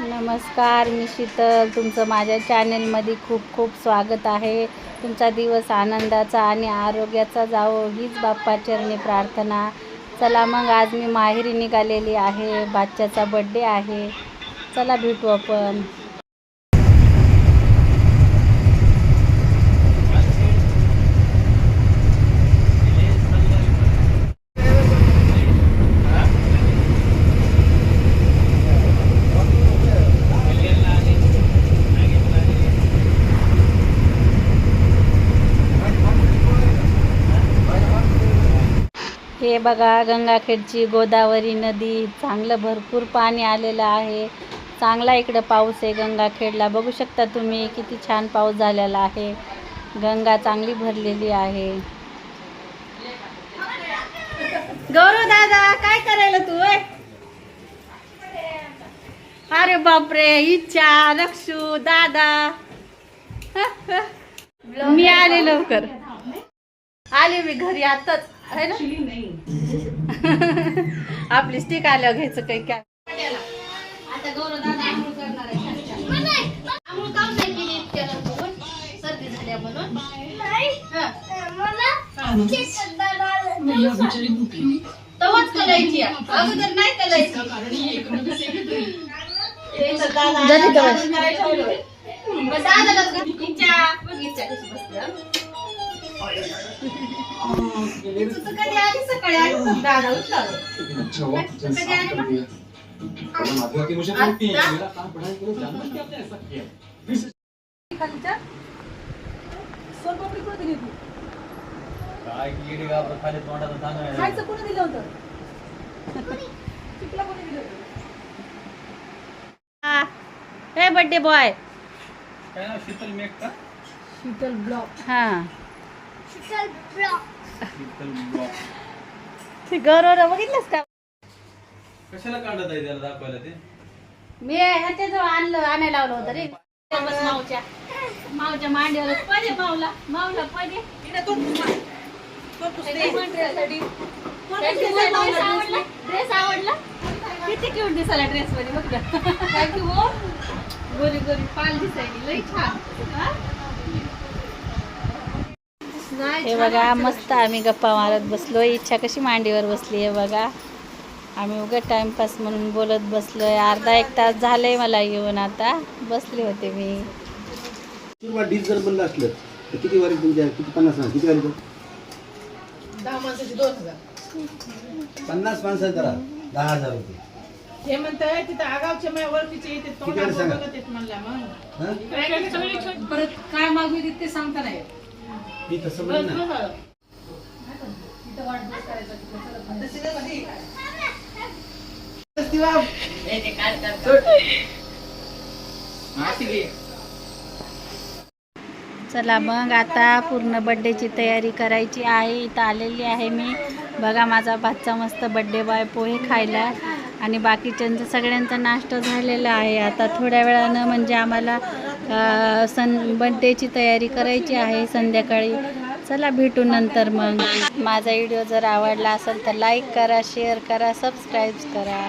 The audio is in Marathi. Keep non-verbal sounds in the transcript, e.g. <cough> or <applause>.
नमस्कार मी शीतल. तुमचं माझ्या चॅनेलमध्ये खूप खूप स्वागत आहे. तुमचा दिवस आनंदाचा आणि आरोग्याचा जावो हीच बाप्पाचरणी प्रार्थना. चला मग आज मी माहेरी निघालेली आहे. बादच्याचा बड्डे आहे. चला भेटू आपण. हे बघा गंगाखेडची गोदावरी नदी चांगलं भरपूर पाणी आलेलं आहे. चांगला इकडं पाऊस आहे गंगाखेडला. बघू शकता तुम्ही किती छान पाऊस झालेला आहे. गंगा चांगली भरलेली आहे. गौरव दादा काय करायला तू अरे बापरे इच्छा रक्षू दादा. <laughs> मी आले लवकर. आले मी घरी आताच. आपली स्टिक आल्यावर घ्यायचं काही काय आता गौरव दादा आंघोळ करणार आहे आंघोळ काम नाही केली इतक्या लवकर? सर्दी झाल्या म्हणून तवाच करायची. अगोदर नाही करायची दादालाच कधी आली? सकाळी दादा उठला कधी आली है क्या आपने ऐसा किया खालीच्या? सोनपापडी कोणी दिली होती? काय किडी घाबरत खाली तोंडाचं तांदूळ खायचं कोणी दिलं होतं? चिकला कोणी दिलं होतं? हे बर्थडे बॉय काय नाव? शीतल मेघ का? शीतल ब्लॉक. हा. शीतल ब्लॉक ते गौरव बघितलंस का? कशाला काढत आहे त्याला दाखवायला ते? मी ह्याच्याजवळ आणलं आणायला लावलं होतं रे. बस मावच्या मावच्या मांडीवर पदे मावला मावला पदे ड्रेस आवडला? किती क्यूट दिसायला ड्रेस मध्ये बघ <laughs> हो. गोरी गोरी पाल दिसायली लई छान. हा? बघा मस्त आम्ही गप्पा मारत बसलो. इच्छा कशी मांडीवर बसली आहे बघा. आम्ही उगं टाइमपास म्हणून बोलत बसलोय. अर्धा एक तास झालंय मला येऊन आता. बसले होते मी. डील जर बनलं असलं तर किती वारी तुमच्या किती पन्नास किती वारी दहा माणसाचे दोन हजार. पन्नास माणसं करा दहा हजार रुपये. हे म्हणताय तिथं आगावच्या माझ्या ओळखीचे येते? बघत येत म्हणला मग. हं? परत काय मागू ते सांगता नाही मी तसं म्हणलं ना चला मग आता पूर्ण बड्डेची तयारी करायची आहे. इथं आलेली आहे मी. बघा माझा बाच्चा मस्त बड्डे बॉय पोहे खायला. आणि बाकीच्यांचं सगळ्यांचा नाश्ता झालेला आहे. आता थोड्या वेळानं म्हणजे आम्हाला सन बड्डेची तयारी करायची आहे संध्याकाळी. चला भेटू नंतर मग. माझा व्हिडिओ जर आवडला असेल तर लाईक करा शेअर करा सबस्क्राईब करा.